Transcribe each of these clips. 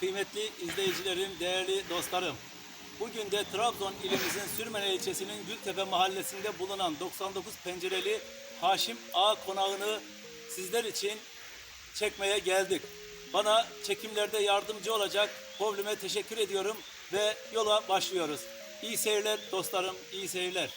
Kıymetli izleyicilerim, değerli dostlarım. Bugün de Trabzon ilimizin Sürmene ilçesinin Gültepe mahallesinde bulunan 99 pencereli Haşim Ağa konağını sizler için çekmeye geldik. Bana çekimlerde yardımcı olacak Povlim'e teşekkür ediyorum ve yola başlıyoruz. İyi seyirler dostlarım, iyi seyirler.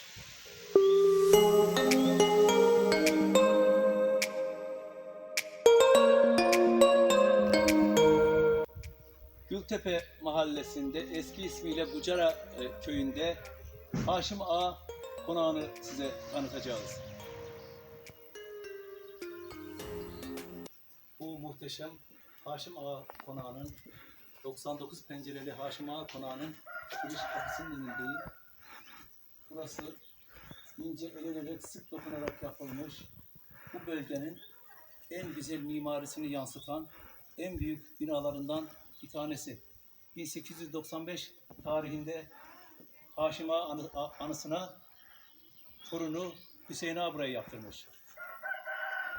Gültepe mahallesinde eski ismiyle Bucara e, köyünde Haşim Ağa konağını size tanıtacağız. Bu muhteşem Haşim Ağa konağının 99 pencereli Haşim Ağa konağının giriş kapısının önündeyim. Burası ince elenerek sık dokunarak yapılmış bu bölgenin en güzel mimarisini yansıtan en büyük binalarından bir tanesi. 1895 tarihinde Haşim anısına torunu Hüseyin Ağa burayı yaptırmış.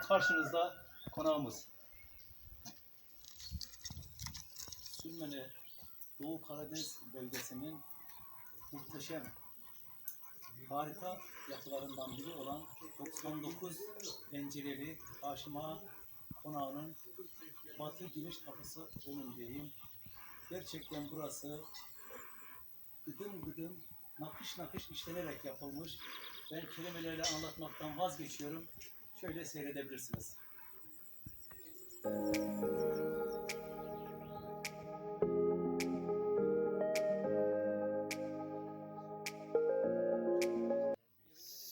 Karşınızda konağımız. Sürmene Doğu Karadeniz bölgesinin muhteşem harika yapılarından biri olan 99 pencereli Haşim Ağa konağının batı giriş kapısı önündeyim. Gerçekten burası gıdım gıdım nakış nakış işlenerek yapılmış. Ben kelimelerle anlatmaktan vazgeçiyorum. Şöyle seyredebilirsiniz.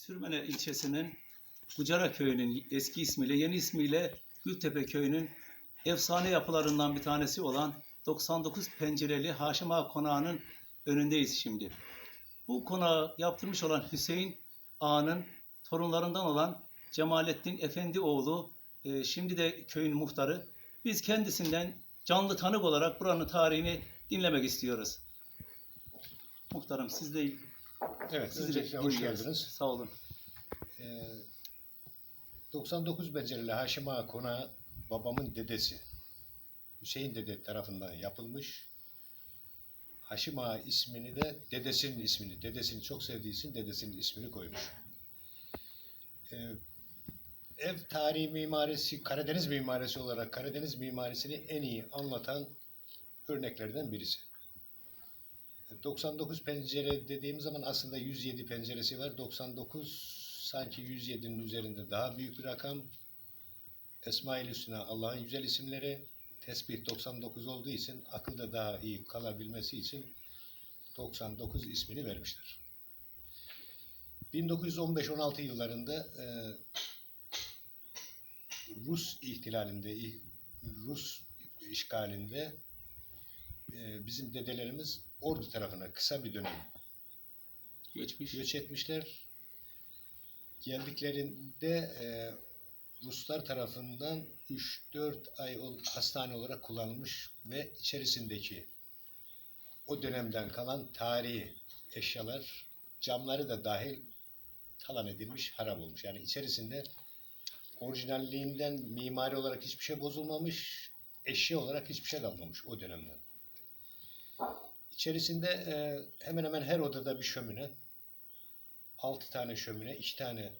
Sürmene ilçesinin Bucara köyünün eski ismiyle, yeni ismiyle Gültepe köyünün efsane yapılarından bir tanesi olan 99 pencereli Haşim Ağa konağının önündeyiz şimdi. Bu konağı yaptırmış olan Hüseyin Ağa'nın torunlarından olan Cemalettin Efendioğlu, e, şimdi de köyün muhtarı. Biz kendisinden canlı tanık olarak buranın tarihini dinlemek istiyoruz. Muhtarım siz de Evet, sizi öncelikle hoş dinliyoruz. geldiniz. Sağ olun. Ee, 99 becerili Haşim Ağa babamın dedesi Hüseyin dede tarafından yapılmış. Haşim Ağa ismini de dedesinin ismini, dedesini çok sevdiği için dedesinin ismini koymuş. Ee, ev tarihi mimarisi, Karadeniz mimarisi olarak Karadeniz mimarisini en iyi anlatan örneklerden birisi. 99 pencere dediğim zaman aslında 107 penceresi var. 99 sanki 107'nin üzerinde daha büyük bir rakam. Esma-i Hüsna Allah'ın güzel isimleri. Tesbih 99 olduğu için akılda daha iyi kalabilmesi için 99 ismini vermişler. 1915-16 yıllarında e, Rus ihtilalinde, Rus işgalinde e, bizim dedelerimiz Ordu tarafına kısa bir dönem Geçmiş. göç etmişler. Geldiklerinde e, Ruslar tarafından 3-4 ay hastane olarak kullanılmış ve içerisindeki o dönemden kalan tarihi eşyalar, camları da dahil talan edilmiş, harap olmuş. Yani içerisinde orijinalliğinden mimari olarak hiçbir şey bozulmamış, eşya olarak hiçbir şey kalmamış o dönemden. İçerisinde e, hemen hemen her odada bir şömine, 6 tane şömine, 2 tane,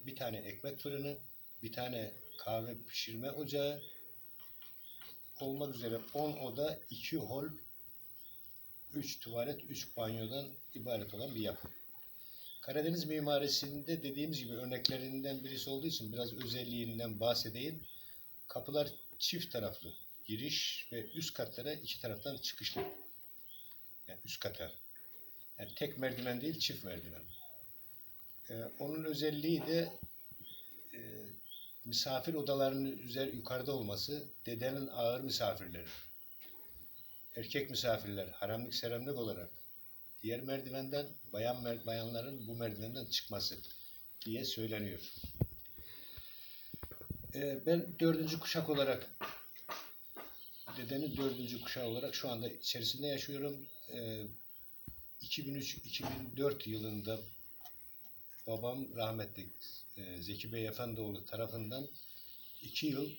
bir tane ekmek fırını, bir tane kahve pişirme ocağı olmak üzere 10 oda, 2 hol, 3 tuvalet, 3 banyodan ibaret olan bir yapı. Karadeniz mimarisinde dediğimiz gibi örneklerinden birisi olduğu için biraz özelliğinden bahsedeyim. Kapılar çift taraflı giriş ve üst katlara iki taraftan çıkışlı. Yani üst kata. Yani tek merdiven değil, çift merdiven. Ee, onun özelliği de e, misafir odalarının üzer yukarıda olması, dedenin ağır misafirleri. Erkek misafirler haramlık seramlık olarak diğer merdivenden bayan mer- bayanların bu merdivenden çıkması diye söyleniyor. Ee, ben dördüncü kuşak olarak dedenin dördüncü kuşağı olarak şu anda içerisinde yaşıyorum. Ee, 2003-2004 yılında babam rahmetli e, Zeki Bey Efendioğlu tarafından iki yıl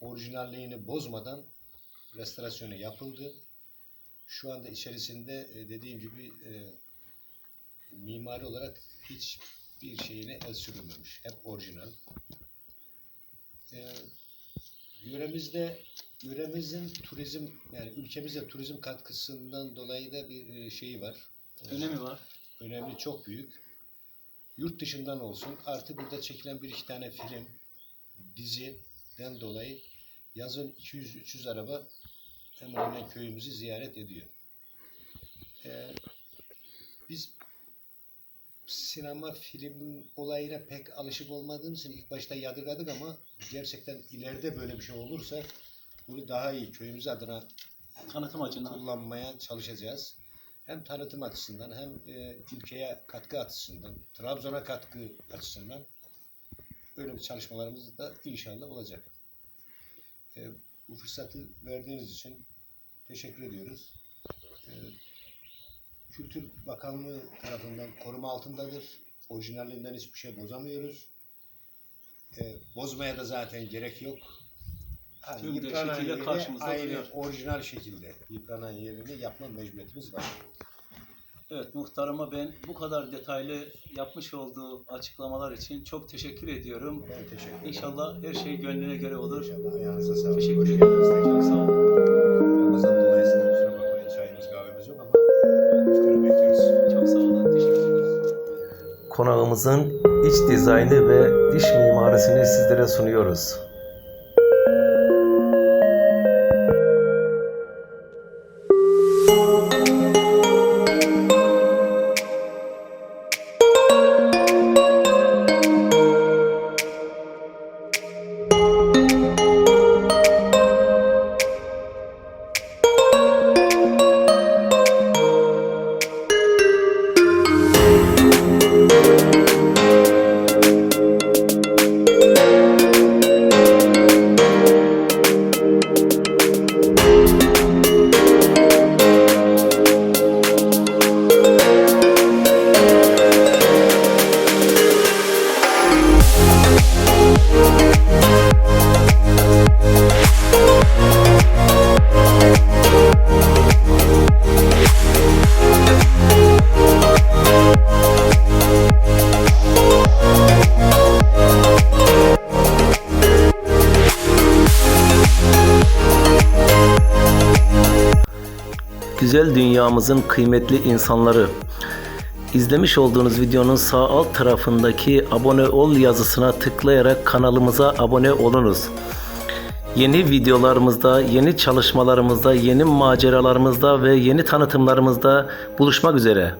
orijinalliğini bozmadan restorasyonu yapıldı. Şu anda içerisinde e, dediğim gibi e, mimari olarak hiçbir şeyine el sürülmemiş. Hep orijinal. E, yöremizde yöremizin turizm yani ülkemize turizm katkısından dolayı da bir şeyi var. Önemi var. önemi çok büyük. Yurt dışından olsun artı burada çekilen bir iki tane film, diziden dolayı yazın 200-300 araba hemen hemen köyümüzü ziyaret ediyor. Ee, biz sinema film olayına pek alışık olmadığımız için ilk başta yadırgadık ama gerçekten ileride böyle bir şey olursa bunu daha iyi köyümüz adına Tanıtım açısından. kullanmaya çalışacağız. Hem tanıtım açısından hem e, ülkeye katkı açısından, Trabzon'a katkı açısından böyle bir çalışmalarımız da inşallah olacak. E, bu fırsatı verdiğiniz için teşekkür ediyoruz. E, Kültür Bakanlığı tarafından koruma altındadır. Orijinalinden hiçbir şey bozamıyoruz. E, bozmaya da zaten gerek yok. Ha, Tüm yıpranan şekilde yeri karşımızda aynı duruyor. orijinal şekilde yıpranan yerini yapma mecburiyetimiz var. Evet muhtarıma ben bu kadar detaylı yapmış olduğu açıklamalar için çok teşekkür ediyorum. Ben teşekkür ederim. İnşallah her şey gönlüne göre olur. İnşallah ayağınıza sağlık. Teşekkür Hoş ederim. geldiniz. Çok sağ olun. Ramazan dolayısıyla kusura bakmayın çayımız kahvemiz yok ama iftara bekliyoruz. Çok sağ olun. Teşekkür ederim. Konağımızın iç dizaynı ve dış mimarisini sizlere sunuyoruz. Güzel dünyamızın kıymetli insanları. İzlemiş olduğunuz videonun sağ alt tarafındaki abone ol yazısına tıklayarak kanalımıza abone olunuz. Yeni videolarımızda, yeni çalışmalarımızda, yeni maceralarımızda ve yeni tanıtımlarımızda buluşmak üzere.